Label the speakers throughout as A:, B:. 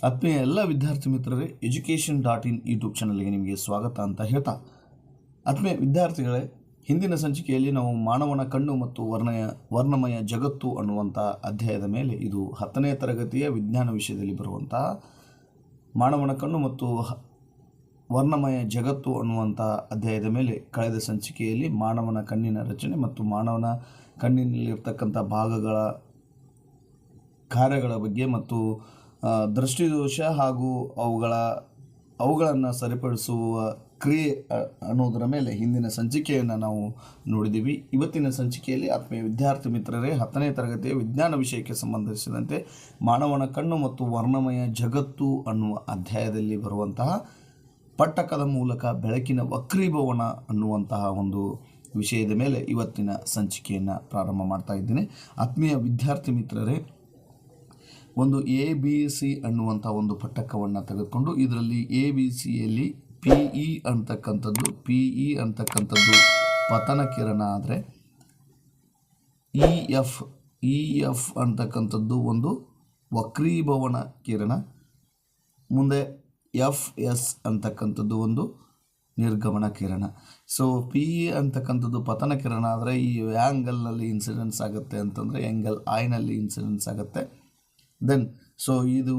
A: ಆತ್ಮೀಯ ಎಲ್ಲ ವಿದ್ಯಾರ್ಥಿ ಮಿತ್ರರೇ ಎಜುಕೇಷನ್ ಡಾಟ್ ಇನ್ ಯೂಟ್ಯೂಬ್ ಚಾನಲ್ಗೆ ನಿಮಗೆ ಸ್ವಾಗತ ಅಂತ ಹೇಳ್ತಾ. ಆತ್ಮೀಯ ವಿದ್ಯಾರ್ಥಿಗಳೇ, ಹಿಂದಿನ ಸಂಚಿಕೆಯಲ್ಲಿ ನಾವು ಮಾನವನ ಕಣ್ಣು ಮತ್ತು ವರ್ಣಯ, ವರ್ಣಮಯ ಜಗತ್ತು ಅನ್ನುವಂಥ ಅಧ್ಯಾಯದ ಮೇಲೆ ಇದು ಹತ್ತನೇ ತರಗತಿಯ ವಿಜ್ಞಾನ ವಿಷಯದಲ್ಲಿ ಬರುವಂಥ ಮಾನವನ ಕಣ್ಣು ಮತ್ತು ವರ್ಣಮಯ ಜಗತ್ತು ಅನ್ನುವಂಥ ಅಧ್ಯಾಯದ ಮೇಲೆ ಕಳೆದ ಸಂಚಿಕೆಯಲ್ಲಿ ಮಾನವನ ಕಣ್ಣಿನ ರಚನೆ ಮತ್ತು ಮಾನವನ ಕಣ್ಣಿನಲ್ಲಿರ್ತಕ್ಕಂಥ ಭಾಗಗಳ ಕಾರ್ಯಗಳ ಬಗ್ಗೆ ಮತ್ತು ದೃಷ್ಟಿದೋಷ ಹಾಗೂ ಅವುಗಳ, ಅವುಗಳನ್ನು ಸರಿಪಡಿಸುವ ಕ್ರಿಯೆ ಅನ್ನೋದರ ಮೇಲೆ ಹಿಂದಿನ ಸಂಚಿಕೆಯನ್ನು ನಾವು ನೋಡಿದ್ದೀವಿ ಇವತ್ತಿನ ಸಂಚಿಕೆಯಲ್ಲಿ ಆತ್ಮೀಯ ವಿದ್ಯಾರ್ಥಿ ಮಿತ್ರರೇ, ಹತ್ತನೇ ತರಗತಿಯ ವಿಜ್ಞಾನ ವಿಷಯಕ್ಕೆ ಸಂಬಂಧಿಸಿದಂತೆ ಮಾನವನ ಕಣ್ಣು ಮತ್ತು ವರ್ಣಮಯ ಜಗತ್ತು ಅನ್ನುವ ಅಧ್ಯಾಯದಲ್ಲಿ ಬರುವಂತಹ ಪಟ್ಟಕದ ಮೂಲಕ ಬೆಳಕಿನ ವಕ್ರೀಭವನ ಅನ್ನುವಂತಹ ಒಂದು ವಿಷಯದ ಮೇಲೆ ಇವತ್ತಿನ ಸಂಚಿಕೆಯನ್ನು ಪ್ರಾರಂಭ ಮಾಡ್ತಾ ಇದ್ದೇನೆ. ಆತ್ಮೀಯ ವಿದ್ಯಾರ್ಥಿ ಮಿತ್ರರೇ ಒಂದು ಎ ಬಿ ಸಿ ಅನ್ನುವಂಥ ಒಂದು ಪಟ್ಟಕವನ್ನು ತೆಗೆದುಕೊಂಡು ಇದರಲ್ಲಿ ಎ ಬಿ ಸಿಯಲ್ಲಿ ಪಿ ಇ ಅಂತಕ್ಕಂಥದ್ದು ಪಿ ಇ ಅಂತಕ್ಕಂಥದ್ದು ಪತನ ಕಿರಣ ಆದರೆ ಇ ಎಫ್ ಇ ಎಫ್ ಅಂತಕ್ಕಂಥದ್ದು ಒಂದು ವಕ್ರೀಭವನ ಕಿರಣ, ಮುಂದೆ ಎಫ್ ಎಸ್ ಅಂತಕ್ಕಂಥದ್ದು ಒಂದು ನಿರ್ಗಮನ ಕಿರಣ. ಸೊ ಪಿ ಇ ಅಂತಕ್ಕಂಥದ್ದು ಪತನ ಕಿರಣ ಆದರೆ ಈ ಆ್ಯಂಗಲ್ನಲ್ಲಿ ಇನ್ಸಿಡೆನ್ಸ್ ಆಗುತ್ತೆ ಅಂತಂದರೆ ಆ್ಯಂಗಲ್ ಐನಲ್ಲಿ ಇನ್ಸಿಡೆನ್ಸ್ ಆಗುತ್ತೆ. ದೆನ್ ಸೊ ಇದು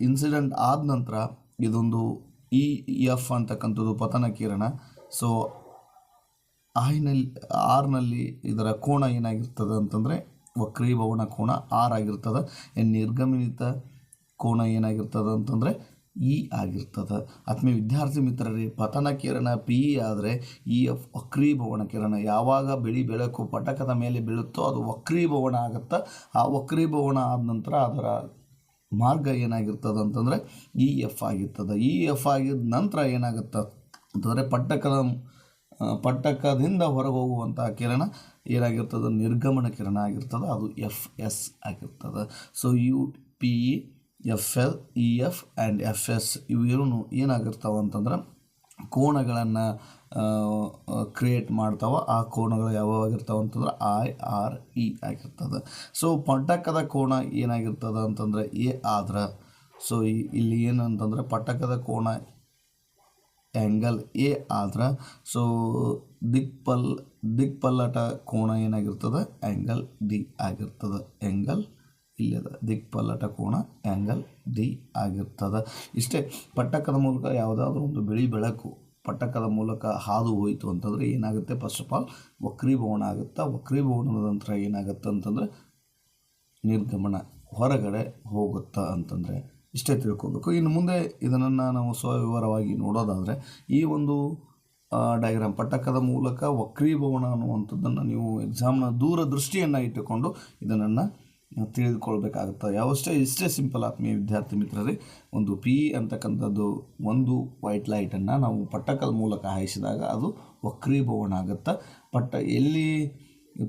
A: ಇನ್ಸಿಡೆಂಟ್ ಆದ ನಂತರ ಇದೊಂದು ಇ ಎಫ್ ಅಂತಕ್ಕಂಥದ್ದು ಪತನ ಕಿರಣ. ಸೊ ಐನಲ್ಲಿ, ಆರ್ನಲ್ಲಿ ಇದರ ಕೋಣ ಏನಾಗಿರ್ತದೆ ಅಂತಂದರೆ ವಕ್ರೀಭವನ ಕೋಣ, ಆರ್ ಆಗಿರ್ತದೆ. ನಿರ್ಗಮನಿತ ಕೋಣ ಏನಾಗಿರ್ತದೆ ಅಂತಂದರೆ ಇ ಆಗಿರ್ತದೆ. ಆತ್ಮೀಯ ವಿದ್ಯಾರ್ಥಿ ಮಿತ್ರರೇ, ಪತನ ಕಿರಣ ಪಿ ಇ ಆದರೆ ಇ ಎಫ್ ವಕ್ರೀಭವನ ಕಿರಣ. ಯಾವಾಗ ಬಿಳಿ ಬೆಳಕು ಪಟಕದ ಮೇಲೆ ಬೀಳುತ್ತೋ ಅದು ವಕ್ರೀಭವನ ಆಗುತ್ತೆ? ಆ ವಕ್ರೀಭವನ ಆದ ನಂತರ ಅದರ ಮಾರ್ಗ ಏನಾಗಿರ್ತದೆ ಅಂತಂದರೆ ಇ ಎಫ್ ಆಗಿರ್ತದೆ. ಇ ಎಫ್ ಆಗಿದ ನಂತರ ಏನಾಗುತ್ತೆ? ಅಂತಂದರೆ ಪಟ್ಟಕದ ಪಟ್ಟಕದಿಂದ ಹೊರಗೆ ಹೋಗುವಂಥ ಕಿರಣ ಏನಾಗಿರ್ತದೆ? ನಿರ್ಗಮನ ಕಿರಣ ಆಗಿರ್ತದೆ. ಅದು ಎಫ್ ಎಸ್ ಆಗಿರ್ತದೆ. So you P E F L, E F and F S ಇವು ಏನಾಗಿರ್ತಾವ ಅಂತಂದ್ರೆ ಕೋಣಗಳನ್ನು ಕ್ರಿಯೇಟ್ ಮಾಡ್ತಾವ. ಆ ಕೋಣಗಳು ಯಾವಾಗಿರ್ತಾವೆ ಅಂತಂದ್ರೆ ಐ ಆರ್ ಇ ಆಗಿರ್ತದೆ. ಸೊ ಪಟ್ಟಕದ ಕೋಣ ಏನಾಗಿರ್ತದೆ ಅಂತಂದ್ರೆ ಎ ಆದ್ರೆ. ಸೊ ಇಲ್ಲಿ ಏನಂತಂದ್ರೆ ಪಟ್ಟಕದ ಕೋಣ ಆ್ಯಂಗಲ್ ಎ ಆದ್ರೆ. ಸೊ ದಿಕ್ಪಲ್, ದಿಕ್ಪಲ್ಲಟ ಕೋಣ ಏನಾಗಿರ್ತದೆ? ಆ್ಯಂಗಲ್ ಡಿ ಆಗಿರ್ತದೆ. ಆ್ಯಂಗಲ್ ಇಲ್ಲದ ದಿಕ್ಪಲ್ಲಟ ಕೋಣ ಆ್ಯಂಗಲ್ ಡಿ ಆಗಿರ್ತದೆ. ಇಷ್ಟೇ ಪಟ್ಟಕದ ಮೂಲಕ ಯಾವುದಾದ್ರೂ ಒಂದು ಬಿಳಿ ಬೆಳಕು ಪಟ್ಟಕದ ಮೂಲಕ ಹಾದು ಹೋಯಿತು ಅಂತಂದರೆ ಏನಾಗುತ್ತೆ? ಫಸ್ಟ್ ಆಫ್ ಆಲ್ ವಕ್ರೀಭವನ ಆಗುತ್ತಾ? ವಕ್ರೀಭವನದ ನಂತರ ಏನಾಗುತ್ತೆ ಅಂತಂದರೆ ನಿರ್ಗಮನ ಹೊರಗಡೆ ಹೋಗುತ್ತಾ ಅಂತಂದರೆ ಇಷ್ಟೇ ತಿಳ್ಕೊಬೇಕು. ಇನ್ನು ಮುಂದೆ ಇದನ್ನು ನಾವು ಸ್ವವಿವರವಾಗಿ ನೋಡೋದಾದರೆ ಈ ಒಂದು ಡಯಾಗ್ರಾಮ್ ಪಟ್ಟಕದ ಮೂಲಕ ವಕ್ರೀಭವನ ಅನ್ನುವಂಥದ್ದನ್ನು ನೀವು ಎಕ್ಸಾಮ್ನ ದೂರದೃಷ್ಟಿಯನ್ನು ಇಟ್ಟುಕೊಂಡು ಇದನ್ನು ತಿಳಿದುಕೊಳ್ಬೇಕಾಗುತ್ತೆ ಯಾವಷ್ಟೇ ಇಷ್ಟೇ ಸಿಂಪಲ್ ಆತ್ಮೀಯ ವಿದ್ಯಾರ್ಥಿ ಮಿತ್ರರೇ, ಒಂದು ಪಿ ಅಂತಕ್ಕಂಥದ್ದು ಒಂದು ವೈಟ್ ಲೈಟನ್ನು ನಾವು ಪಟ್ಟಕಲ್ ಮೂಲಕ ಹಾಯಿಸಿದಾಗ ಅದು ವಕ್ರೀಭವನ ಆಗುತ್ತೆ ಪಟ್ಟ ಎಲ್ಲಿ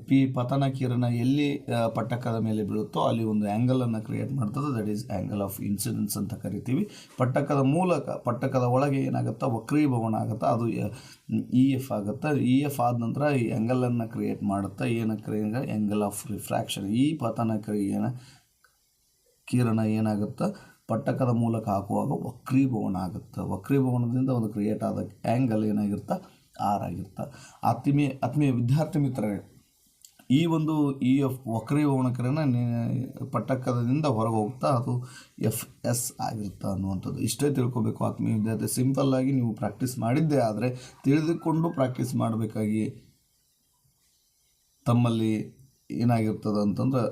A: ಪಿ ಪತನ ಕಿರಣ ಎಲ್ಲಿ ಪಟ್ಟಕದ ಮೇಲೆ ಬೀಳುತ್ತೋ ಅಲ್ಲಿ ಒಂದು ಆ್ಯಂಗಲನ್ನು ಕ್ರಿಯೇಟ್ ಮಾಡ್ತದೆ. That is angle of incidence ಅಂತ ಕರಿತೀವಿ. ಪಟ್ಟಕದ ಮೂಲಕ, ಪಟ್ಟಕದ ಒಳಗೆ ಏನಾಗುತ್ತಾ? ವಕ್ರೀಭವನ ಆಗುತ್ತಾ? ಅದು ಇ ಎಫ್ ಆಗುತ್ತೆ? ಇ ಎಫ್ ಆದ ನಂತರ ಈ ಆ್ಯಂಗಲನ್ನು ಕ್ರಿಯೇಟ್ ಮಾಡುತ್ತಾ? ಏನು ಕ್ರಿಯೆ ಆ್ಯಂಗಲ್ ಆಫ್ ರಿಫ್ರಾಕ್ಷನ್ ಈ ಪತನ ಕ್ರಿಯೆನ, ಕಿರಣ ಏನಾಗುತ್ತೆ? ಪಟ್ಟಕದ ಮೂಲಕ ಹಾಕುವಾಗ ವಕ್ರೀಭವನ ಆಗುತ್ತೆ? ವಕ್ರೀಭವನದಿಂದ ಒಂದು ಕ್ರಿಯೇಟ್ ಆದ ಆ್ಯಂಗಲ್ ಏನಾಗಿರುತ್ತೆ ಆರ್ ಆಗಿರ್ತ? ಆತ್ಮೀಯ ಆತ್ಮೀಯ ವಿದ್ಯಾರ್ಥಿ ಮಿತ್ರರೇ ಈ ಒಂದು ಈ ಎಫ್ ವಕ್ರಿ ಕಿರಣ ಪಟ್ಟಕ್ಕದಿಂದ ಹೊರಗೆ ಹೋಗ್ತಾ ಅದು ಎಫ್ ಎಸ್ ಆಗಿರುತ್ತೆ ಅನ್ನುವಂಥದ್ದು. ಇಷ್ಟೇ ತಿಳ್ಕೊಬೇಕು ಆತ್ಮೀಯ ವಿದ್ಯಾರ್ಥಿ. ಸಿಂಪಲ್ಲಾಗಿ ನೀವು ಪ್ರಾಕ್ಟೀಸ್ ಮಾಡಿದ್ದೇ ಆದರೆ ತಿಳಿದುಕೊಂಡು ಪ್ರಾಕ್ಟೀಸ್ ಮಾಡಬೇಕಾಗಿ ತಮ್ಮಲ್ಲಿ ಏನಾಗಿರ್ತದೆ ಅಂತಂದ್ರೆ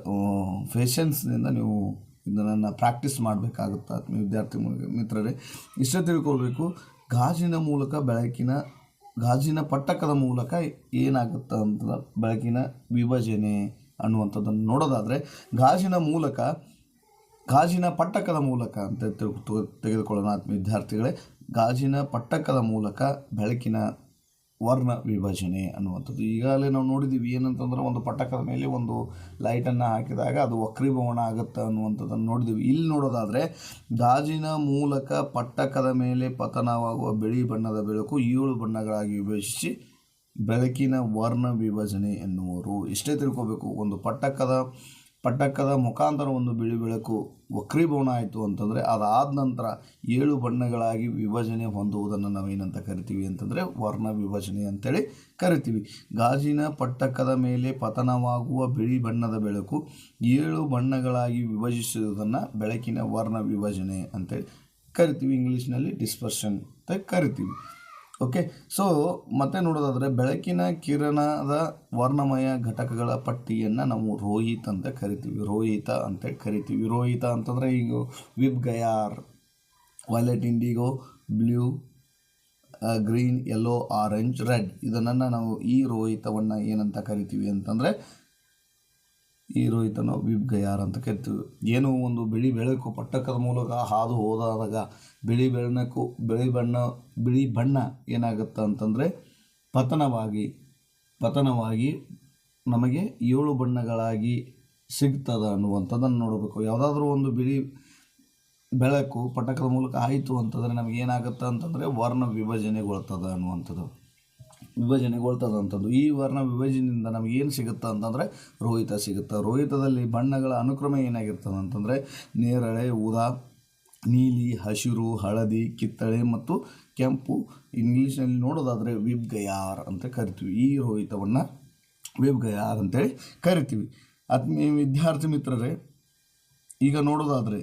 A: ಫೇಷನ್ಸ್ನಿಂದ ನೀವು ಇದನ್ನು ಪ್ರಾಕ್ಟೀಸ್ ಮಾಡಬೇಕಾಗುತ್ತೆ ಆತ್ಮೀಯ ವಿದ್ಯಾರ್ಥಿ ಮಿತ್ರರೇ. ಇಷ್ಟೇ ತಿಳ್ಕೊಳ್ಬೇಕು, ಗಾಜಿನ ಮೂಲಕ ಬೆಳಕಿನ ಗಾಜಿನ ಪಟ್ಟಕದ ಮೂಲಕ ಏನಾಗುತ್ತೆ ಅಂತ ಬೆಳಕಿನ ವಿಭಜನೆ ಅನ್ನುವಂಥದ್ದನ್ನು ನೋಡೋದಾದರೆ, ಗಾಜಿನ ಮೂಲಕ, ಗಾಜಿನ ಪಟ್ಟಕದ ಮೂಲಕ ಅಂತ ತೆಗೆದುಕೊಳ್ಳೋಣ ವಿದ್ಯಾರ್ಥಿಗಳೇ, ಗಾಜಿನ ಪಟ್ಟಕದ ಮೂಲಕ ಬೆಳಕಿನ ವರ್ಣ ವಿಭಜನೆ ಅನ್ನುವಂಥದ್ದು. ಈಗಾಗಲೇ ನಾವು ನೋಡಿದ್ದೀವಿ ಏನಂತಂದ್ರೆ ಒಂದು ಪಟ್ಟಕದ ಮೇಲೆ ಒಂದು ಲೈಟನ್ನು ಹಾಕಿದಾಗ ಅದು ವಕ್ರೀಭವನ ಆಗುತ್ತೆ ಅನ್ನುವಂಥದ್ದನ್ನು ನೋಡಿದ್ದೀವಿ. ಇಲ್ಲಿ ನೋಡೋದಾದರೆ ಗಾಜಿನ ಮೂಲಕ ಪಟ್ಟಕದ ಮೇಲೆ ಪತನವಾಗುವ ಬಿಳಿ ಬಣ್ಣದ ಬೆಳಕು ಏಳು ಬಣ್ಣಗಳಾಗಿ ವಿಭಜಿಸಿ ಬೆಳಕಿನ ವರ್ಣ ವಿಭಜನೆ ಎನ್ನುವರು. ಇಷ್ಟೇ ತಿಳ್ಕೋಬೇಕು, ಒಂದು ಪಟ್ಟಕದ ಪಟ್ಟಕದ ಮುಖಾಂತರ ಒಂದು ಬಿಳಿ ಬೆಳಕು ವಕ್ರೀಭವನ ಆಯಿತು ಅಂತಂದರೆ ಅದಾದ ನಂತರ ಏಳು ಬಣ್ಣಗಳಾಗಿ ವಿಭಜನೆ ಹೊಂದುವುದನ್ನು ನಾವೇನಂತ ಕರಿತೀವಿ ಅಂತಂದರೆ ವರ್ಣ ವಿಭಜನೆ ಅಂತೇಳಿ ಕರಿತೀವಿ. ಗಾಜಿನ ಪಟ್ಟಕದ ಮೇಲೆ ಪತನವಾಗುವ ಬಿಳಿ ಬಣ್ಣದ ಬೆಳಕು ಏಳು ಬಣ್ಣಗಳಾಗಿ ವಿಭಜಿಸುವುದನ್ನು ಬೆಳಕಿನ ವರ್ಣ ವಿಭಜನೆ ಅಂತೇಳಿ ಕರಿತೀವಿ. ಇಂಗ್ಲೀಷ್ನಲ್ಲಿ ಡಿಸ್ಪರ್ಷನ್ ಅಂತ ಕರಿತೀವಿ. ಓಕೆ ಸೊ ಮತ್ತೆ ನೋಡೋದಾದರೆ ಬೆಳಕಿನ ಕಿರಣದ ವರ್ಣಮಯ ಘಟಕಗಳ ಪಟ್ಟಿಯನ್ನು ನಾವು ರೋಹಿತ್ ಅಂತ ಕರಿತೀವಿ. ರೋಹಿತ ಅಂತ ಕರಿತೀವಿ. ರೋಹಿತ ಅಂತಂದರೆ ಈಗ VIBGYOR, violet indigo, blue green yellow orange red ಇದನ್ನು ನಾವು ಈ ರೋಹಿತವನ್ನು ಏನಂತ ಕರಿತೀವಿ ಅಂತಂದರೆ ಈ ರೋಹಿತನ ವಿಬ್ ಗಯಾರ್ ಅಂತ ಕರಿತೀವಿ ಏನು ಒಂದು ಬಿಳಿ ಬೆಳಕು ಪಟ್ಟಕದ ಮೂಲಕ ಹಾದು ಹೋದಾದಾಗ ಬಿಳಿ ಬೆಳಕು, ಬಿಳಿ ಬಣ್ಣ ಬಿಳಿ ಬಣ್ಣ ಏನಾಗುತ್ತೆ ಅಂತಂದರೆ ಪತನವಾಗಿ ಪತನವಾಗಿ ನಮಗೆ ಏಳು ಬಣ್ಣಗಳಾಗಿ ಸಿಗ್ತದೆ ಅನ್ನುವಂಥದ್ದನ್ನು ನೋಡಬೇಕು. ಯಾವುದಾದ್ರೂ ಒಂದು ಬಿಳಿ ಬೆಳಕು ಪಟಕದ ಮೂಲಕ ಆಯಿತು ಅಂತಂದರೆ ನಮಗೇನಾಗುತ್ತೆ ಅಂತಂದರೆ ವರ್ಣ ವಿಭಜನೆಗೊಳ್ತದೆ ಅನ್ನುವಂಥದ್ದು. ವಿಭಜನೆಗೊಳ್ತದೆ ಅಂಥದ್ದು ಈ ವರ್ಣ ವಿಭಜನೆಯಿಂದ ಏನು ಸಿಗುತ್ತೆ ಅಂತಂದರೆ ರೋಹಿತ ಸಿಗುತ್ತೆ. ರೋಹಿತದಲ್ಲಿ ಬಣ್ಣಗಳ ಅನುಕ್ರಮ ಏನಾಗಿರ್ತದೆ ಅಂತಂದರೆ ನೇರಳೆ, ಊದಾ, ನೀಲಿ, ಹಸಿರು, ಹಳದಿ, ಕಿತ್ತಳೆ ಮತ್ತು ಕೆಂಪು. ಇಂಗ್ಲೀಷ್ನಲ್ಲಿ ನೋಡೋದಾದರೆ ವಿಬ್ ಗಯಾರ್ ಅಂತ ಕರಿತೀವಿ. ಈ ರೋಹಿತವನ್ನು ವಿಬ್ ಗಯಾರ್ ಅಂತೇಳಿ ಕರಿತೀವಿ. ಆತ್ಮೀಯ ವಿದ್ಯಾರ್ಥಿ ಮಿತ್ರರೇ, ಈಗ ನೋಡೋದಾದರೆ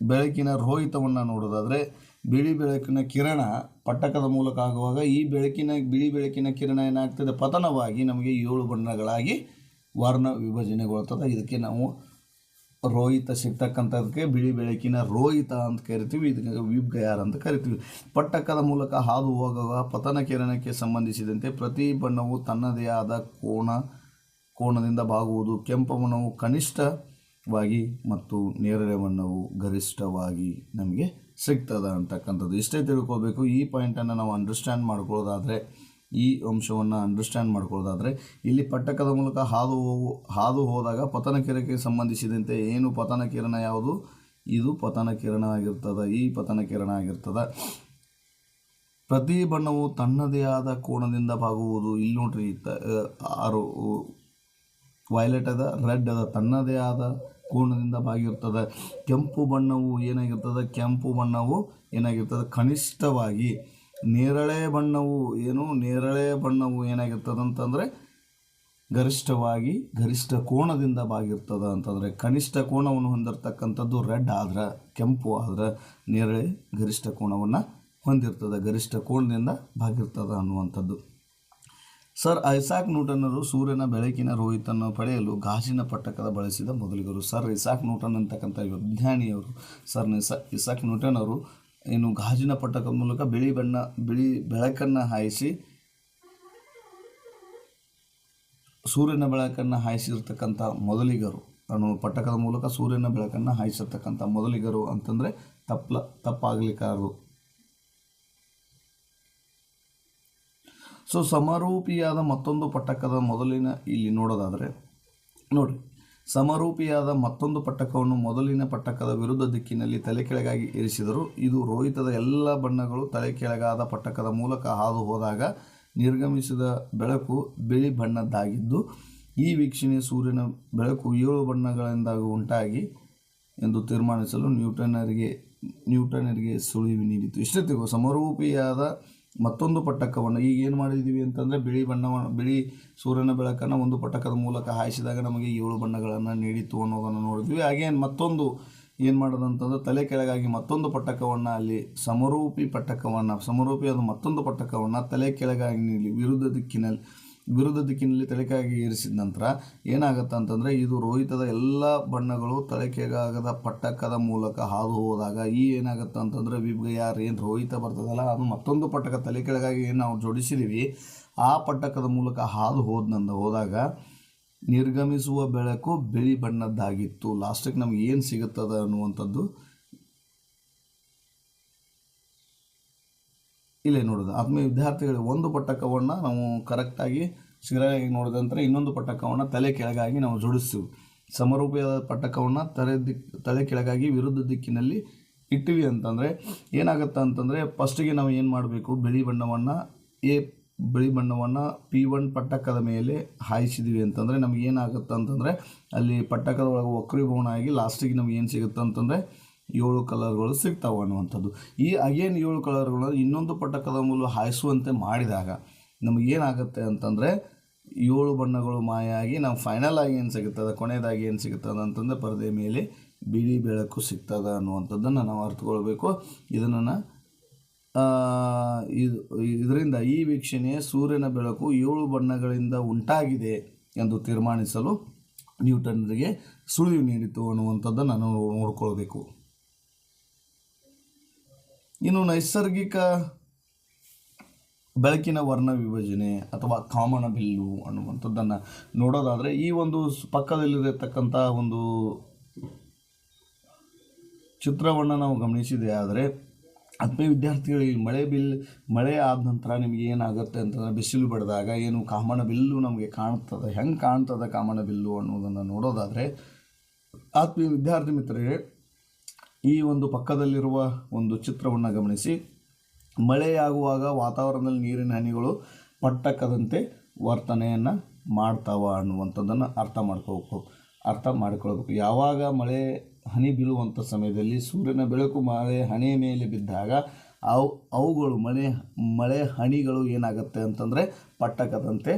A: ಬೆಳಕಿನ ರೋಹಿತವನ್ನು ನೋಡೋದಾದರೆ ಬಿಳಿ ಬೆಳಕಿನ ಕಿರಣ ಪಟ್ಟಕದ ಮೂಲಕ ಆಗುವಾಗ ಈ ಬೆಳಕಿನ, ಬಿಳಿ ಬೆಳಕಿನ ಕಿರಣ ಏನಾಗ್ತದೆ? ಪತನವಾಗಿ ನಮಗೆ ಏಳು ಬಣ್ಣಗಳಾಗಿ ವರ್ಣ ವಿಭಜನೆಗೊಳ್ತದೆ. ಇದಕ್ಕೆ ನಾವು ರೋಹಿತ ಸಿಗ್ತಕ್ಕಂಥದಕ್ಕೆ ಬಿಳಿ ಬೆಳಕಿನ ರೋಹಿತ ಅಂತ ಕರಿತೀವಿ. ಇದಕ್ಕೆ ವಿಬ್ ಗಯಾರ್ ಅಂತ ಕರಿತೀವಿ. ಪಟ್ಟಕದ ಮೂಲಕ ಹಾದು ಹೋಗುವ ಪತನ ಕಿರಣಕ್ಕೆ ಸಂಬಂಧಿಸಿದಂತೆ ಪ್ರತಿ ಬಣ್ಣವು ತನ್ನದೇ ಆದ ಕೋಣ, ಕೋಣದಿಂದ ಬಾಗುವುದು. ಕೆಂಪು ಬಣ್ಣವು ಕನಿಷ್ಠವಾಗಿ ಮತ್ತು ನೇರಳೆ ಬಣ್ಣವು ಗರಿಷ್ಠವಾಗಿ ನಮಗೆ ಸಿಗ್ತದ ಅಂತಕ್ಕಂಥದ್ದು. ಇಷ್ಟೇ ತಿಳ್ಕೊಬೇಕು. ಈ ಪಾಯಿಂಟನ್ನು ನಾವು ಅಂಡರ್ಸ್ಟ್ಯಾಂಡ್ ಮಾಡ್ಕೊಳ್ಳೋದಾದರೆ, ಈ ಅಂಶವನ್ನು ಅಂಡರ್ಸ್ಟ್ಯಾಂಡ್ ಮಾಡ್ಕೊಳ್ಳೋದಾದರೆ, ಇಲ್ಲಿ ಪಟ್ಟಕದ ಮೂಲಕ ಹಾದು ಹಾದು ಹೋದಾಗ ಪತನ ಕಿರಣಕ್ಕೆ ಸಂಬಂಧಿಸಿದಂತೆ ಏನು ಪತನ ಕಿರಣ ಯಾವುದು? ಇದು ಪತನ ಕಿರಣ ಆಗಿರ್ತದೆ. ಈ ಪತನ ಕಿರಣ ಆಗಿರ್ತದೆ. ಪ್ರತಿ ಬಣ್ಣವು ತನ್ನದೇ ಆದ ಕೋಣದಿಂದ ಬಾಗುವುದು. ಇಲ್ಲಿ ನೋಡ್ರಿ ಆರು, ವೈಲೆಟ್ ಅದ, ರೆಡ್ ಅದ, ತನ್ನದೇ ಆದ ಕೋಣದಿಂದ ಬಾಗಿರ್ತದೆ. ಕೆಂಪು ಬಣ್ಣವು ಏನಾಗಿರ್ತದೆ? ಕೆಂಪು ಬಣ್ಣವು ಏನಾಗಿರ್ತದೆ? ಕನಿಷ್ಠವಾಗಿ ನೇರಳೆ ಬಣ್ಣವು ಏನು? ನೇರಳೆ ಬಣ್ಣವು ಏನಾಗಿರ್ತದೆ ಅಂತಂದರೆ ಗರಿಷ್ಠವಾಗಿ ಗರಿಷ್ಠ ಕೋಣದಿಂದ ಬಾಗಿರ್ತದೆ ಅಂತಂದರೆ ಕನಿಷ್ಠ ಕೋಣವನ್ನು ಹೊಂದಿರತಕ್ಕಂಥದ್ದು ರೆಡ್ ಆದ್ರೆ, ಕೆಂಪು ಆದ್ರೆ ನೇರಳೆ ಗರಿಷ್ಠ ಕೋಣವನ್ನು ಹೊಂದಿರ್ತದೆ. ಗರಿಷ್ಠ ಕೋಣದಿಂದ ಬಾಗಿರ್ತದೆ ಅನ್ನುವಂಥದ್ದು. ಸರ್ ಐಸಾಕ್ ನ್ಯೂಟನ್ನರು ಸೂರ್ಯನ ಬೆಳಕಿನ ರೋಹಿತನ್ನು ಪಡೆಯಲು ಗಾಜಿನ ಪಟ್ಟಕದ ಬಳಸಿದ ಮೊದಲಿಗರು. ಸರ್ ಇಸಾಕ್ ನ್ಯೂಟನ್ ಅಂತಕ್ಕಂಥ ವಿಜ್ಞಾನಿಯವರು. ಸರ್ ಇಸಾಕ್ ನ್ಯೂಟನ್ ಅವರು ಏನು ಗಾಜಿನ ಪಟ್ಟಕದ ಮೂಲಕ ಬಿಳಿ ಬಣ್ಣ, ಬಿಳಿ ಬೆಳಕನ್ನು ಹಾಯಿಸಿ, ಸೂರ್ಯನ ಬೆಳಕನ್ನು ಹಾಯಿಸಿರ್ತಕ್ಕಂಥ ಮೊದಲಿಗರು. ಅನ್ನು ಪಟ್ಟಕದ ಮೂಲಕ ಸೂರ್ಯನ ಬೆಳಕನ್ನು ಹಾಯಿಸಿರ್ತಕ್ಕಂಥ ಮೊದಲಿಗರು ಅಂತಂದರೆ ತಪ್ಪಲ ತಪ್ಪಾಗಲಿಕ್ಕಾರರು. ಸೊ ಸಮರೂಪಿಯಾದ ಮತ್ತೊಂದು ಪಟ್ಟಕದ ಮೊದಲಿನ, ಇಲ್ಲಿ ನೋಡೋದಾದರೆ, ನೋಡಿ. ಸಮರೂಪಿಯಾದ ಮತ್ತೊಂದು ಪಟ್ಟಕವನ್ನು ಮೊದಲಿನ ಪಟ್ಟಕದ ವಿರುದ್ಧ ದಿಕ್ಕಿನಲ್ಲಿ ತಲೆ ಕೆಳಗಾಗಿ ಇರಿಸಿದರು, ಇದು ರೋಹಿತದ ಎಲ್ಲ ಬಣ್ಣಗಳು ತಲೆ ಕೆಳಗಾದ ಪಟ್ಟಕದ ಮೂಲಕ ಹಾದು ಹೋದಾಗ ನಿರ್ಗಮಿಸಿದ ಬೆಳಕು ಬಿಳಿ ಬಣ್ಣದ್ದಾಗಿದ್ದು, ಈ ವೀಕ್ಷಣೆ ಸೂರ್ಯನ ಬೆಳಕು ಏಳು ಬಣ್ಣಗಳಿಂದ ಉಂಟಾಗಿ ಎಂದು ತೀರ್ಮಾನಿಸಲು ನ್ಯೂಟನರಿಗೆ ನ್ಯೂಟನರಿಗೆ ಸುಳಿವು ನೀಡಿತು. ಇಷ್ಟೊತ್ತಿಗೂ ಸಮರೂಪಿಯಾದ ಮತ್ತೊಂದು ಪಟ್ಟಕವನ್ನು ಈಗ ಏನು ಮಾಡಿದ್ದೀವಿ ಅಂತಂದರೆ ಬಿಳಿ ಬಣ್ಣವನ್ನು ಬಿಳಿ ಸೂರ್ಯನ ಬೆಳಕನ್ನು ಒಂದು ಪಟ್ಟಕದ ಮೂಲಕ ಹಾಯಿಸಿದಾಗ ನಮಗೆ ಏಳು ಬಣ್ಣಗಳನ್ನು ನೀಡಿತು ಅನ್ನೋದನ್ನು ನೋಡಿದ್ವಿ. ಹಾಗೇನು ಮತ್ತೊಂದು ಏನು ಮಾಡೋದಂತಂದ್ರೆ ತಲೆ ಕೆಳಗಾಗಿ ಮತ್ತೊಂದು ಪಟ್ಟಕವನ್ನು ಅಲ್ಲಿ ಸಮರೂಪಿ ಪಟ್ಟಕವನ್ನು, ಸಮರೂಪಿ ಅದು ಮತ್ತೊಂದು ಪಟ್ಟಕವನ್ನು ತಲೆ ಕೆಳಗಾಗಿ ನೀಡಿ, ವಿರುದ್ಧ ದಿಕ್ಕಿನಲ್ಲಿ ವಿರುದ್ಧ ದಿಕ್ಕಿನಲ್ಲಿ ಏರಿಸಿದ ನಂತರ ಏನಾಗುತ್ತೆ ಅಂತಂದರೆ ಇದು ರೋಹಿತದ ಎಲ್ಲ ಬಣ್ಣಗಳು ತಲೆಕೆಗಾಗದ ಪಟ್ಟಕದ ಮೂಲಕ ಹಾದು ಹೋದಾಗ ಈ ಏನಾಗುತ್ತೆ ಅಂತಂದರೆ ವಿಬ್ಗಯಾರ್ ಏನು ರೋಹಿತ ಬರ್ತದಲ್ಲ, ಅದು ಮತ್ತೊಂದು ಪಟ್ಟಕ ತಲೆ ಕೆಳಗಾಗಿ ಏನು ನಾವು ಜೋಡಿಸಿದ್ದೀವಿ ಆ ಪಟ್ಟಕದ ಮೂಲಕ ಹಾದು ಹೋದ್ನಂದ ಹೋದಾಗ ನಿರ್ಗಮಿಸುವ ಬೆಳಕು ಬಿಳಿ ಬಣ್ಣದ್ದಾಗಿತ್ತು. ಲಾಸ್ಟಿಗೆ ನಮ್ಗೆ ಏನು ಸಿಗುತ್ತದೆ ಅನ್ನುವಂಥದ್ದು ಇಲ್ಲೇ ನೋಡೋದು. ಆತ್ಮೀಯ ವಿದ್ಯಾರ್ಥಿಗಳು ಒಂದು ಪಟ್ಟಕವನ್ನು ನಾವು ಕರೆಕ್ಟಾಗಿ ಸಿರಾಗಿ ನೋಡಿದ ಇನ್ನೊಂದು ಪಟ್ಟಕವನ್ನು ತಲೆ ಕೆಳಗಾಗಿ ನಾವು ಜೋಡಿಸ್ತೀವಿ. ಸಮರೂಪದ ಪಟ್ಟಕವನ್ನು ತಲೆ ದಿಕ್, ತಲೆ ಕೆಳಗಾಗಿ ವಿರುದ್ಧ ದಿಕ್ಕಿನಲ್ಲಿ ಇಟ್ಟಿವಿ ಅಂತಂದರೆ ಏನಾಗುತ್ತೆ ಅಂತಂದರೆ ಫಸ್ಟಿಗೆ ನಾವು ಏನು ಮಾಡಬೇಕು? ಬಿಳಿ ಬಣ್ಣವನ್ನು, ಎ ಬಿಳಿ ಬಣ್ಣವನ್ನು ಪಿ ಒನ್ ಪಟ್ಟಕದ ಮೇಲೆ ಹಾಯಿಸಿದ್ವಿ ಅಂತಂದರೆ ನಮ್ಗೆ ಏನಾಗುತ್ತೆ ಅಂತಂದರೆ ಅಲ್ಲಿ ಪಟ್ಟಕದ ಒಳಗೆ ವಕ್ರೀಭವನ ಆಗಿ ಲಾಸ್ಟಿಗೆ ನಮ್ಗೆ ಏನು ಸಿಗುತ್ತೆ ಅಂತಂದರೆ ಏಳು ಕಲರ್ಗಳು ಸಿಗ್ತಾವೆ ಅನ್ನುವಂಥದ್ದು. ಈ ಅಗೇನ್ ಏಳು ಕಲರ್ಗಳನ್ನು ಇನ್ನೊಂದು ಪಟ್ಟಕದ ಮೂಲ ಹಾಯಿಸುವಂತೆ ಮಾಡಿದಾಗ ನಮಗೇನಾಗುತ್ತೆ ಅಂತಂದರೆ ಏಳು ಬಣ್ಣಗಳು ಮಾಯ ಆಗಿ ನಾವು ಫೈನಲ್ ಆಗಿ ಏನು ಸಿಗುತ್ತದೆ, ಕೊನೆಯದಾಗಿ ಏನು ಸಿಗುತ್ತದೆ ಅಂತಂದರೆ ಪರದೆ ಮೇಲೆ ಬಿಳಿ ಬೆಳಕು ಸಿಗ್ತದೆ ಅನ್ನುವಂಥದ್ದನ್ನು ನಾವು ಅರ್ಥಕೊಳ್ಬೇಕು ಇದನ್ನು ಇದು, ಇದರಿಂದ ಈ ವೀಕ್ಷಣೆ ಸೂರ್ಯನ ಬೆಳಕು ಏಳು ಬಣ್ಣಗಳಿಂದ ಉಂಟಾಗಿದೆ ಎಂದು ತೀರ್ಮಾನಿಸಲು ನ್ಯೂಟನ್ರಿಗೆ ಸುಳಿವು ನೀಡಿತು ಅನ್ನುವಂಥದ್ದನ್ನು ನಾವು ನೋಡ್ಕೊಳ್ಬೇಕು. ಇನ್ನು ನೈಸರ್ಗಿಕ ಬೆಳಕಿನ ವರ್ಣ ವಿಭಜನೆ ಅಥವಾ ಕಾಮನ ಬಿಲ್ಲು ಅನ್ನುವಂಥದ್ದನ್ನು ನೋಡೋದಾದರೆ ಈ ಒಂದು ಪಕ್ಕದಲ್ಲಿರತಕ್ಕಂಥ ಒಂದು ಚಿತ್ರವನ್ನು ನಾವು ಗಮನಿಸಿದೆ. ಆದರೆ ಆತ್ಮೀಯ ವಿದ್ಯಾರ್ಥಿಗಳಿಗೆ ಮಳೆ ಬಿಲ್, ಮಳೆ ಆದ ನಂತರ ನಿಮಗೆ ಏನಾಗುತ್ತೆ ಅಂತಂದರೆ ಬಿಸಿಲು ಬಡಿದಾಗ ಏನು ಕಾಮನ ಬಿಲ್ಲು ನಮಗೆ ಕಾಣ್ತದೆ. ಹೆಂಗೆ ಕಾಣ್ತದೆ ಕಾಮನ ಬಿಲ್ಲು ಅನ್ನೋದನ್ನು ನೋಡೋದಾದರೆ ಆತ್ಮೀಯ ವಿದ್ಯಾರ್ಥಿ ಮಿತ್ರರೇ ಈ ಒಂದು ಪಕ್ಕದಲ್ಲಿರುವ ಒಂದು ಚಿತ್ರವನ್ನು ಗಮನಿಸಿ. ಮಳೆಯಾಗುವಾಗ ವಾತಾವರಣದಲ್ಲಿ ನೀರಿನ ಹನಿಗಳು ಪಟ್ಟಕ್ಕದಂತೆ ವರ್ತನೆಯನ್ನು ಮಾಡ್ತಾವ ಅನ್ನುವಂಥದ್ದನ್ನು ಅರ್ಥ ಮಾಡ್ಕೋಬೇಕು ಅರ್ಥ ಮಾಡ್ಕೊಳ್ಬೇಕು. ಯಾವಾಗ ಮಳೆ, ಹನಿ ಬೀಳುವಂಥ ಸಮಯದಲ್ಲಿ ಸೂರ್ಯನ ಬೆಳಕು ಮಳೆ ಹಣೆಯ ಮೇಲೆ ಬಿದ್ದಾಗ ಅವು, ಅವುಗಳು ಮಳೆ ಮಳೆ ಹನಿಗಳು ಏನಾಗುತ್ತೆ ಅಂತಂದರೆ ಪಟ್ಟಕದಂತೆ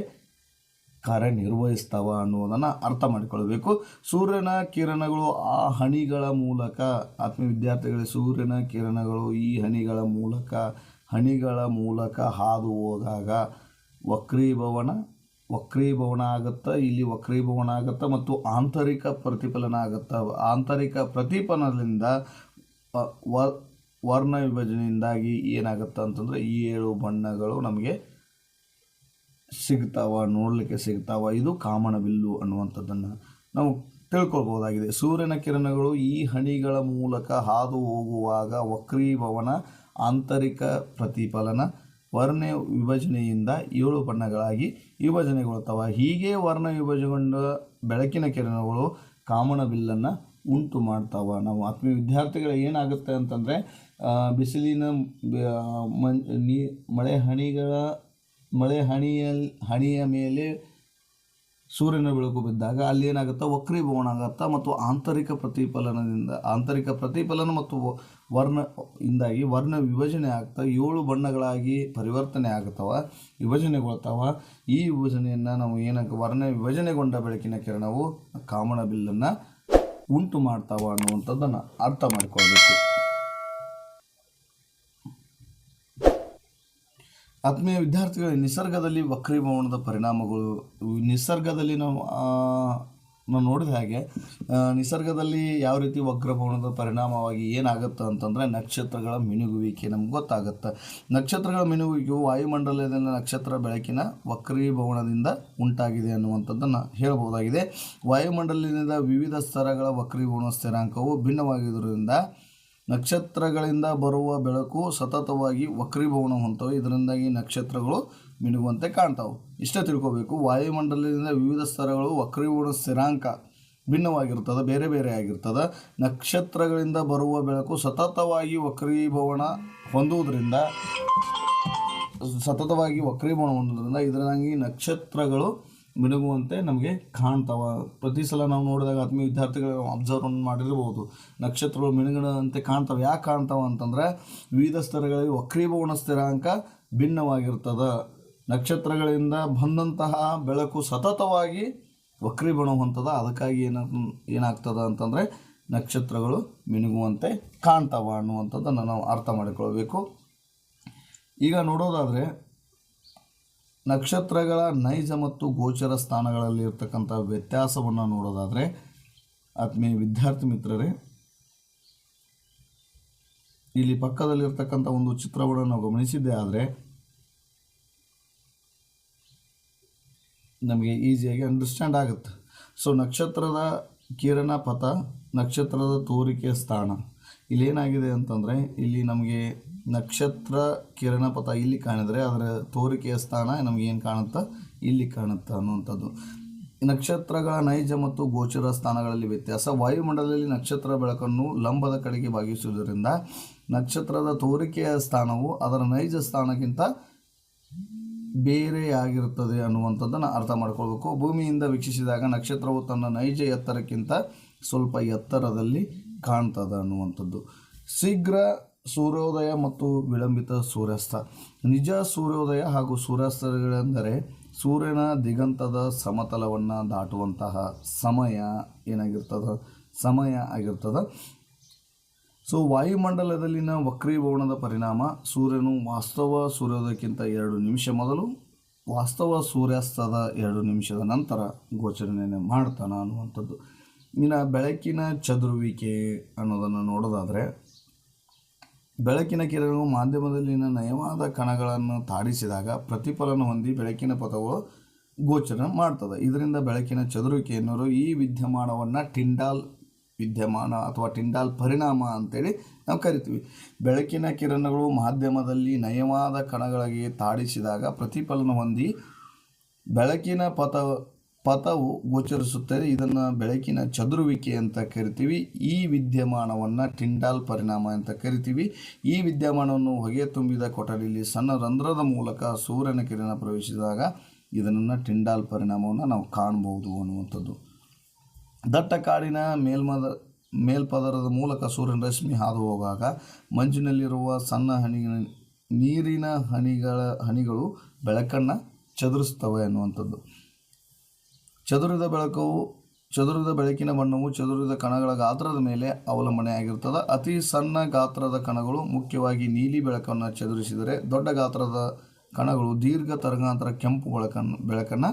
A: ಕಾರ್ಯನಿರ್ವಹಿಸ್ತಾವ ಅನ್ನೋದನ್ನು ಅರ್ಥ ಮಾಡಿಕೊಳ್ಬೇಕು. ಸೂರ್ಯನ ಕಿರಣಗಳು ಆ ಹನಿಗಳ ಮೂಲಕ, ಆತ್ಮೀಯ ವಿದ್ಯಾರ್ಥಿಗಳಿಗೆ ಸೂರ್ಯನ ಕಿರಣಗಳು ಈ ಹನಿಗಳ ಮೂಲಕ ಹನಿಗಳ ಮೂಲಕ ಹಾದು ಹೋದಾಗ ವಕ್ರೀಭವನ ವಕ್ರೀಭವನ ಆಗುತ್ತಾ, ಇಲ್ಲಿ ವಕ್ರೀಭವನ ಆಗುತ್ತಾ ಮತ್ತು ಆಂತರಿಕ ಪ್ರತಿಫಲನ ಆಗುತ್ತಾ, ಆಂತರಿಕ ಪ್ರತಿಫಲನದಿಂದ ವರ್ಣ ವಿಭಜನೆಯಿಂದಾಗಿ ಏನಾಗುತ್ತೆ ಅಂತಂದರೆ ಈ ಏಳು ಬಣ್ಣಗಳು ನಮಗೆ ಸಿಗ್ತಾವ, ನೋಡಲಿಕ್ಕೆ ಸಿಗ್ತಾವ, ಇದು ಕಾಮನಬಿಲ್ಲು ಅನ್ನುವಂಥದ್ದನ್ನು ನಾವು ತಿಳ್ಕೊಳ್ಬೋದಾಗಿದೆ ಸೂರ್ಯನ ಕಿರಣಗಳು ಈ ಹನಿಗಳ ಮೂಲಕ ಹಾದು ಹೋಗುವಾಗ ವಕ್ರೀಭವನ, ಆಂತರಿಕ ಪ್ರತಿಫಲನ, ವರ್ಣ ವಿಭಜನೆಯಿಂದ ಏಳು ಬಣ್ಣಗಳಾಗಿ ವಿಭಜನೆಗೊಳ್ತವೆ ಹೀಗೆ ವರ್ಣ ವಿಭಜಗೊಂಡ ಬೆಳಕಿನ ಕಿರಣಗಳು ಕಾಮನ ಬಿಲ್ಲನ್ನು ಉಂಟು ಮಾಡ್ತಾವ. ನಾವು ಆತ್ಮೀಯ ವಿದ್ಯಾರ್ಥಿಗಳು ಏನಾಗುತ್ತೆ ಅಂತಂದರೆ ಬಿಸಿಲಿನ ನೀ, ಮಳೆ ಹನಿಗಳ ಮಳೆ ಹಣಿಯಲ್ಲಿ ಹಣಿಯ ಮೇಲೆ ಸೂರ್ಯನ ಬೆಳಕು ಬಿದ್ದಾಗ ಅಲ್ಲಿ ಏನಾಗುತ್ತೆ? ವಕ್ರೀಭವನ ಆಗುತ್ತಾ? ಮತ್ತು ಆಂತರಿಕ ಪ್ರತಿಫಲನದಿಂದ, ಆಂತರಿಕ ಪ್ರತಿಫಲನ ಮತ್ತು ವರ್ಣ, ಇಂದಾಗಿ ವರ್ಣ ವಿಭಜನೆ ಆಗ್ತಾ, ಏಳು ಬಣ್ಣಗಳಾಗಿ ಪರಿವರ್ತನೆ ಆಗ್ತಾವ, ವಿಭಜನೆಗೊಳ್ತಾವ. ಈ ವಿಭಜನೆಯನ್ನು ನಾವು ಏನಕ್ಕೆ ವರ್ಣ ವಿಭಜನೆಗೊಂಡ ಬೆಳಕಿನ ಕಿರಣವು ಕಾಮಣ ಬಿಲ್ಲನ್ನು ಉಂಟು ಮಾಡ್ತಾವ ಅನ್ನುವಂಥದ್ದನ್ನು ಅರ್ಥ ಮಾಡಿಕೊಳ್ಬೇಕು. ಆತ್ಮೀಯ ವಿದ್ಯಾರ್ಥಿಗಳ, ನಿಸರ್ಗದಲ್ಲಿ ವಕ್ರೀಭವನದ ಪರಿಣಾಮಗಳು, ನಿಸರ್ಗದಲ್ಲಿ ನಾವು ನಾವು ನೋಡಿದ ಹಾಗೆ ನಿಸರ್ಗದಲ್ಲಿ ಯಾವ ರೀತಿ ವಕ್ರಭವನದ ಪರಿಣಾಮವಾಗಿ ಏನಾಗುತ್ತೆ ಅಂತಂದರೆ ನಕ್ಷತ್ರಗಳ ಮಿನುಗುವಿಕೆ ನಮ್ಗೆ ಗೊತ್ತಾಗುತ್ತೆ. ನಕ್ಷತ್ರಗಳ ಮಿನುಗುವಿಕೆಯು ವಾಯುಮಂಡಲದಿಂದ ನಕ್ಷತ್ರ ಬೆಳಕಿನ ವಕ್ರೀಭವನದಿಂದ ಉಂಟಾಗಿದೆ ಅನ್ನುವಂಥದ್ದನ್ನು ಹೇಳಬಹುದಾಗಿದೆ ವಾಯುಮಂಡಲದಿಂದ ವಿವಿಧ ಸ್ತರಗಳ ವಕ್ರೀಭವನ ಸ್ಥಿರಾಂಕವು ಭಿನ್ನವಾಗಿರುವುದರಿಂದ ನಕ್ಷತ್ರಗಳಿಂದ ಬರುವ ಬೆಳಕು ಸತತವಾಗಿ ವಕ್ರೀಭವನ ಹೊಂತವೆ ಇದರಿಂದಾಗಿ ನಕ್ಷತ್ರಗಳು ಮಿನುಗುವಂತೆ ಕಾಣ್ತಾವೆ. ಇಷ್ಟೇ ತಿಳ್ಕೋಬೇಕು, ವಾಯುಮಂಡಲದಿಂದ ವಿವಿಧ ಸ್ತರಗಳು ವಕ್ರೀಭವನ ಸ್ಥಿರಾಂಕ ಭಿನ್ನವಾಗಿರ್ತದೆ, ಬೇರೆ ಬೇರೆ ಆಗಿರ್ತದೆ. ನಕ್ಷತ್ರಗಳಿಂದ ಬರುವ ಬೆಳಕು ಸತತವಾಗಿ ವಕ್ರೀಭವನ ಹೊಂದುವುದರಿಂದ, ಸತತವಾಗಿ ವಕ್ರೀಭವನ ಹೊಂದುವುದರಿಂದ, ಇದರಿಂದಾಗಿ ನಕ್ಷತ್ರಗಳು ಮಿನುಗುವಂತೆ ನಮಗೆ ಕಾಣ್ತಾವ. ಪ್ರತಿ ಸಲ ನಾವು ನೋಡಿದಾಗ ಆತ್ಮೀಯ ವಿದ್ಯಾರ್ಥಿಗಳು ಅಬ್ಸರ್ವ್ ಮಾಡಿರ್ಬೋದು. ನಕ್ಷತ್ರಗಳು ಮಿಣುಗಣದಂತೆ ಕಾಣ್ತಾವೆ. ಯಾಕೆ ಕಾಣ್ತಾವ ಅಂತಂದರೆ ವಿವಿಧ ಸ್ತರಗಳಲ್ಲಿ ವಕ್ರೀಭವನ ಸ್ಥಿರಾಂಕ ಭಿನ್ನವಾಗಿರ್ತದೆ. ನಕ್ಷತ್ರಗಳಿಂದ ಬಂದಂತಹ ಬೆಳಕು ಸತತವಾಗಿ ವಕ್ರೀಭವನ ಹೊಂತದ ಅದಕ್ಕಾಗಿ ಏನ ಏನಾಗ್ತದ ಅಂತಂದರೆ ನಕ್ಷತ್ರಗಳು ಮಿನುಗುವಂತೆ ಕಾಣ್ತಾವ ಅನ್ನುವಂಥದ್ದನ್ನು ನಾವು ಅರ್ಥ ಮಾಡಿಕೊಳ್ಬೇಕು. ಈಗ ನೋಡೋದಾದರೆ ನಕ್ಷತ್ರಗಳ ನೈಜ ಮತ್ತು ಗೋಚರ ಸ್ಥಾನಗಳಲ್ಲಿ ಇರ್ತಕ್ಕಂಥ ವ್ಯತ್ಯಾಸವನ್ನು ನೋಡೋದಾದರೆ ಆತ್ಮೀಯ ವಿದ್ಯಾರ್ಥಿ ಮಿತ್ರರೇ, ಇಲ್ಲಿ ಪಕ್ಕದಲ್ಲಿರ್ತಕ್ಕಂಥ ಒಂದು ಚಿತ್ರವನ್ನು ನಾವು ಗಮನಿಸಿದ್ದೇ ಆದರೆ ನಮಗೆ ಈಸಿಯಾಗಿ ಅಂಡರ್ಸ್ಟ್ಯಾಂಡ್ ಆಗುತ್ತೆ. ಸೊ ನಕ್ಷತ್ರದ ಕಿರಣ ಪಥ, ನಕ್ಷತ್ರದ ತೋರಿಕೆ ಸ್ಥಾನ. ಇಲ್ಲಿ ಏನಾಗಿದೆ ಅಂತಂದರೆ ಇಲ್ಲಿ ನಮಗೆ ನಕ್ಷತ್ರ ಕಿರಣ ಪಥ ಇಲ್ಲಿ ಕಾಣಿದ್ರೆ ಅದರ ತೋರಿಕೆಯ ಸ್ಥಾನ ನಮಗೆ ಏನು ಕಾಣುತ್ತಾ? ಇಲ್ಲಿ ಕಾಣುತ್ತಾ ಅನ್ನುವಂಥದ್ದು. ನಕ್ಷತ್ರಗಳ ನೈಜ ಮತ್ತು ಗೋಚರ ಸ್ಥಾನಗಳಲ್ಲಿ ವ್ಯತ್ಯಾಸ. ವಾಯುಮಂಡಲದಲ್ಲಿ ನಕ್ಷತ್ರ ಬೆಳಕನ್ನು ಲಂಬದ ಕಡೆಗೆ ಭಾಗಿಸುವುದರಿಂದ ನಕ್ಷತ್ರದ ತೋರಿಕೆಯ ಸ್ಥಾನವು ಅದರ ನೈಜ ಸ್ಥಾನಕ್ಕಿಂತ ಬೇರೆಯಾಗಿರುತ್ತದೆ ಅನ್ನುವಂಥದ್ದನ್ನು ಅರ್ಥ ಮಾಡ್ಕೊಳ್ಬೇಕು. ಭೂಮಿಯಿಂದ ವೀಕ್ಷಿಸಿದಾಗ ನಕ್ಷತ್ರವು ತನ್ನ ನೈಜ ಎತ್ತರಕ್ಕಿಂತ ಸ್ವಲ್ಪ ಎತ್ತರದಲ್ಲಿ ಕಾಣ್ತದೆ ಅನ್ನುವಂಥದ್ದು. ಶೀಘ್ರ ಸೂರ್ಯೋದಯ ಮತ್ತು ವಿಳಂಬಿತ ಸೂರ್ಯಾಸ್ತ. ನಿಜ ಸೂರ್ಯೋದಯ ಹಾಗೂ ಸೂರ್ಯಾಸ್ತಗಳೆಂದರೆ ಸೂರ್ಯನ ದಿಗಂತದ ಸಮತಲವನ್ನು ದಾಟುವಂತಹ ಸಮಯ ಏನಾಗಿರ್ತದ? ಸಮಯ ಆಗಿರ್ತದ. ಸೊ, ವಾಯುಮಂಡಲದಲ್ಲಿನ ವಕ್ರೀಭವನದ ಪರಿಣಾಮ ಸೂರ್ಯನು ವಾಸ್ತವ ಸೂರ್ಯೋದಯಕ್ಕಿಂತ ಎರಡು ನಿಮಿಷ ಮೊದಲು ವಾಸ್ತವ ಸೂರ್ಯಾಸ್ತದ ಎರಡು ನಿಮಿಷದ ನಂತರ ಗೋಚರಣೆಯನ್ನು ಮಾಡ್ತಾನೆ ಅನ್ನುವಂಥದ್ದು. ಇನ್ನು ಬೆಳಕಿನ ಚದುರುವಿಕೆ ಅನ್ನೋದನ್ನು ನೋಡೋದಾದರೆ, ಬೆಳಕಿನ ಕಿರಣವು ಮಾಧ್ಯಮದಲ್ಲಿನ ನಯವಾದ ಕಣಗಳನ್ನು ತಾಡಿಸಿದಾಗ ಪ್ರತಿಫಲನ ಹೊಂದಿ ಬೆಳಕಿನ ಪಥಗಳು ಗೋಚರ ಮಾಡ್ತದೆ. ಇದರಿಂದ ಬೆಳಕಿನ ಚದುರುವಿಕೆ ಎನ್ನುವರು ಈ ವಿದ್ಯಮಾನವನ್ನು ಟಿಂಡಾಲ್ ವಿದ್ಯಮಾನ ಅಥವಾ ಟಿಂಡಾಲ್ ಪರಿಣಾಮ ಅಂತೇಳಿ ನಾವು ಕರಿತೀವಿ. ಬೆಳಕಿನ ಕಿರಣಗಳು ಮಾಧ್ಯಮದಲ್ಲಿ ನಯವಾದ ಕಣಗಳಿಗೆ ತಾಡಿಸಿದಾಗ ಪ್ರತಿಫಲನ ಹೊಂದಿ ಬೆಳಕಿನ ಪಥ ಪಥವು ಗೋಚರಿಸುತ್ತದೆ. ಇದನ್ನು ಬೆಳಕಿನ ಚದುರುವಿಕೆ ಅಂತ ಕರಿತೀವಿ. ಈ ವಿದ್ಯಮಾನವನ್ನು ಟಿಂಡಾಲ್ ಪರಿಣಾಮ ಅಂತ ಕರಿತೀವಿ. ಈ ವಿದ್ಯಮಾನವನ್ನು ಹೊಗೆ ತುಂಬಿದ ಕೊಠಡಿಯಲ್ಲಿ ಸಣ್ಣ ರಂಧ್ರದ ಮೂಲಕ ಸೂರ್ಯನ ಕಿರಣ ಪ್ರವೇಶಿಸಿದಾಗ ಇದನ್ನು ಟಿಂಡಾಲ್ ಪರಿಣಾಮವನ್ನು ನಾವು ಕಾಣಬಹುದು ಅನ್ನುವಂಥದ್ದು. ದಟ್ಟ ಕಾಡಿನ ಮೇಲ್ಮದ, ಮೇಲ್ಪದರದ ಮೂಲಕ ಸೂರ್ಯನ ರಶ್ಮಿ ಹಾದು ಹೋಗುವಾಗ ಮಂಜಿನಲ್ಲಿರುವ ಸಣ್ಣ ಹನಿ, ನೀರಿನ ಹನಿಗಳ, ಹನಿಗಳು ಬೆಳಕನ್ನು ಚದುರಿಸ್ತವೆ ಅನ್ನುವಂಥದ್ದು. ಚದುರಿದ ಬೆಳಕವು, ಚದುರಿದ ಬೆಳಕಿನ ಬಣ್ಣವು ಚದುರಿದ ಕಣಗಳ ಗಾತ್ರದ ಮೇಲೆ ಅವಲಂಬನೆಯಾಗಿರ್ತದೆ ಅತಿ ಸಣ್ಣ ಗಾತ್ರದ ಕಣಗಳು ಮುಖ್ಯವಾಗಿ ನೀಲಿ ಬೆಳಕನ್ನು ಚದುರಿಸಿದರೆ, ದೊಡ್ಡ ಗಾತ್ರದ ಕಣಗಳು ದೀರ್ಘ ತರಂಗಾಂತರ ಕೆಂಪು ಬೆಳಕನ್ನು ಬೆಳಕನ್ನು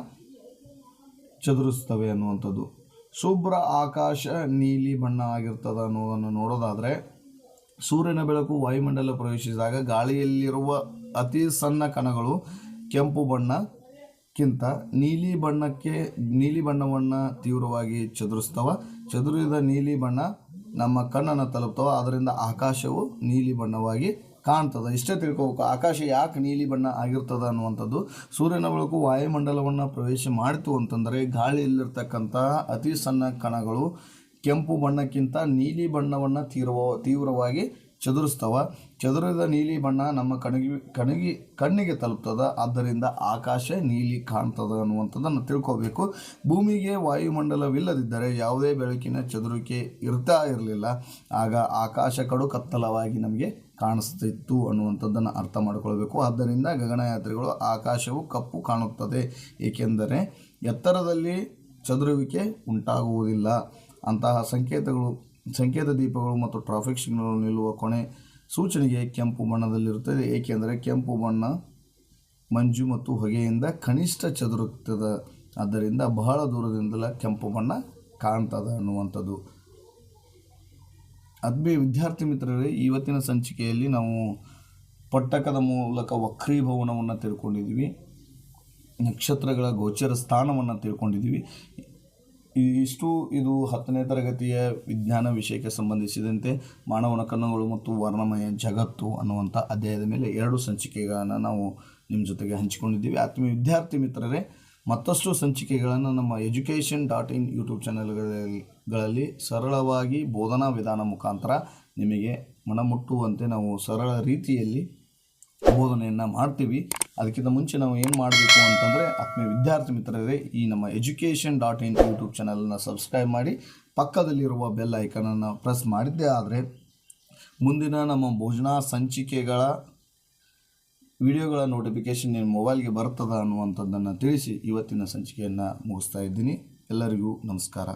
A: ಚದುರಿಸ್ತವೆ ಅನ್ನುವಂಥದ್ದು. ಶುಭ್ರ ಆಕಾಶ ನೀಲಿ ಬಣ್ಣ ಆಗಿರ್ತದೆ ಅನ್ನೋದನ್ನು ನೋಡೋದಾದರೆ, ಸೂರ್ಯನ ಬೆಳಕು ವಾಯುಮಂಡಲ ಪ್ರವೇಶಿಸಿದಾಗ ಗಾಳಿಯಲ್ಲಿರುವ ಅತಿ ಸಣ್ಣ ಕಣಗಳು ಕೆಂಪು ಬಣ್ಣಕ್ಕಿಂತ ನೀಲಿ ಬಣ್ಣಕ್ಕೆ, ನೀಲಿ ಬಣ್ಣವನ್ನು ತೀವ್ರವಾಗಿ ಚದುರಿಸ್ತವ. ಚದುರಿದ ನೀಲಿ ಬಣ್ಣ ನಮ್ಮ ಕಣ್ಣನ್ನು ತಲುಪ್ತವ. ಅದರಿಂದ ಆಕಾಶವು ನೀಲಿ ಬಣ್ಣವಾಗಿ ಕಾಣ್ತದೆ. ಇಷ್ಟೇ ತಿಳ್ಕೋಬೇಕು, ಆಕಾಶ ಯಾಕೆ ನೀಲಿ ಬಣ್ಣ ಆಗಿರ್ತದೆ ಅನ್ನುವಂಥದ್ದು. ಸೂರ್ಯನ ಬೆಳಕು ವಾಯುಮಂಡಲವನ್ನು ಪ್ರವೇಶ ಮಾಡಿತು ಅಂತಂದರೆ, ಗಾಳಿಯಲ್ಲಿರ್ತಕ್ಕಂಥ ಅತಿ ಸಣ್ಣ ಕಣಗಳು ಕೆಂಪು ಬಣ್ಣಕ್ಕಿಂತ ನೀಲಿ ಬಣ್ಣವನ್ನು ತೀವ್ರ ತೀವ್ರವಾಗಿ ಚದುರಿಸ್ತವ. ಚದುರಿದ ನೀಲಿ ಬಣ್ಣ ನಮ್ಮ ಕಣಗಿ ಕಣಗಿ, ಕಣ್ಣಿಗೆ ತಲುಪ್ತದ. ಆದ್ದರಿಂದ ಆಕಾಶ ನೀಲಿ ಕಾಣ್ತದ ಅನ್ನುವಂಥದ್ದನ್ನು ತಿಳ್ಕೋಬೇಕು. ಭೂಮಿಗೆ ವಾಯುಮಂಡಲವಿಲ್ಲದಿದ್ದರೆ ಯಾವುದೇ ಬೆಳಕಿನ ಚದುರಿಕೆ ಇರ್ತಾ ಇರಲಿಲ್ಲ. ಆಗ ಆಕಾಶ ಕಡು ಕತ್ತಲವಾಗಿ ನಮಗೆ ಕಾಣಿಸ್ತಿತ್ತು ಅನ್ನುವಂಥದ್ದನ್ನು ಅರ್ಥ ಮಾಡಿಕೊಳ್ಬೇಕು. ಆದ್ದರಿಂದ ಗಗನಯಾತ್ರಿಗಳು ಆಕಾಶವು ಕಪ್ಪು ಕಾಣುತ್ತದೆ. ಏಕೆಂದರೆ ಎತ್ತರದಲ್ಲಿ ಚದುರುವಿಕೆ ಉಂಟಾಗುವುದಿಲ್ಲ. ಅಂತಹ ಸಂಕೇತಗಳು, ಸಂಕೇತ ದೀಪಗಳು ಮತ್ತು ಟ್ರಾಫಿಕ್ ಸಿಗ್ನಲ್ ನಿಲ್ಲುವ ಕೊನೆ ಸೂಚನೆಗೆ ಕೆಂಪು ಬಣ್ಣದಲ್ಲಿರುತ್ತದೆ. ಏಕೆಂದರೆ ಕೆಂಪು ಬಣ್ಣ ಮಂಜು ಮತ್ತು ಹೊಗೆಯಿಂದ ಕನಿಷ್ಠ ಚದುರುತ್ತದೆ. ಆದ್ದರಿಂದ ಬಹಳ ದೂರದಿಂದಲೇ ಕೆಂಪು ಬಣ್ಣ ಕಾಣ್ತದೆ ಅನ್ನುವಂಥದ್ದು. ಅದ್ಬೇ ವಿದ್ಯಾರ್ಥಿ ಮಿತ್ರರೇ, ಇವತ್ತಿನ ಸಂಚಿಕೆಯಲ್ಲಿ ನಾವು ಪಟ್ಟಕದ ಮೂಲಕ ವಕ್ರೀಭವನವನ್ನು ತಿಳ್ಕೊಂಡಿದ್ದೀವಿ ನಕ್ಷತ್ರಗಳ ಗೋಚರ ಸ್ಥಾನವನ್ನು ತಿಳ್ಕೊಂಡಿದ್ದೀವಿ ಇಷ್ಟು ಇದು ಹತ್ತನೇ ತರಗತಿಯ ವಿಜ್ಞಾನ ವಿಷಯಕ್ಕೆ ಸಂಬಂಧಿಸಿದಂತೆ ಮಾನವನ ಕಣ್ಣುಗಳು ಮತ್ತು ವರ್ಣಮಯ ಜಗತ್ತು ಅನ್ನುವಂಥ ಅಧ್ಯಾಯದ ಮೇಲೆ ಎರಡು ಸಂಚಿಕೆಗಳನ್ನು ನಾವು ನಿಮ್ಮ ಜೊತೆಗೆ ಹಂಚಿಕೊಂಡಿದ್ದೀವಿ. ಆತ್ಮೀಯ ವಿದ್ಯಾರ್ಥಿ ಮಿತ್ರರೇ, ಮತ್ತಷ್ಟು ಸಂಚಿಕೆಗಳನ್ನು ನಮ್ಮ ಎಜುಕೇಷನ್ ಡಾಟ್ ಇನ್ ಯೂಟ್ಯೂಬ್ ಚಾನೆಲ್ಗಳಲ್ಲಿ ಸರಳವಾಗಿ ಬೋಧನಾ ವಿಧಾನ ಮುಖಾಂತರ ನಿಮಗೆ ಮನಮುಟ್ಟುವಂತೆ ನಾವು ಸರಳ ರೀತಿಯಲ್ಲಿ ಬೋಧನೆಯನ್ನು ಮಾಡ್ತೀವಿ. ಅದಕ್ಕಿಂತ ಮುಂಚೆ ನಾವು ಏನು ಮಾಡಬೇಕು ಅಂತಂದರೆ ಆತ್ಮೀಯ ವಿದ್ಯಾರ್ಥಿ ಮಿತ್ರರೇ, ಈ ನಮ್ಮ ಎಜುಕೇಷನ್ ಡಾಟ್ ಇನ್ ಯೂಟ್ಯೂಬ್ ಚಾನಲನ್ನು ಸಬ್ಸ್ಕ್ರೈಬ್ ಮಾಡಿ, ಪಕ್ಕದಲ್ಲಿರುವ ಬೆಲ್ ಐಕನನ್ನು ಪ್ರೆಸ್ ಮಾಡಿದ್ದೆ ಆದರೆ, ಮುಂದಿನ ನಮ್ಮ ಭೋಜನಾ ಸಂಚಿಕೆಗಳ ವಿಡಿಯೋಗಳ ನೋಟಿಫಿಕೇಶನ್ ನಿಮ್ಮ ಮೊಬೈಲ್ಗೆ ಬರ್ತದ ಅನ್ನುವಂಥದ್ದನ್ನು ತಿಳಿಸಿ ಇವತ್ತಿನ ಸಂಚಿಕೆಯನ್ನು ಮುಗಿಸ್ತಾ ಇದ್ದೀನಿ. ಎಲ್ಲರಿಗೂ ನಮಸ್ಕಾರ.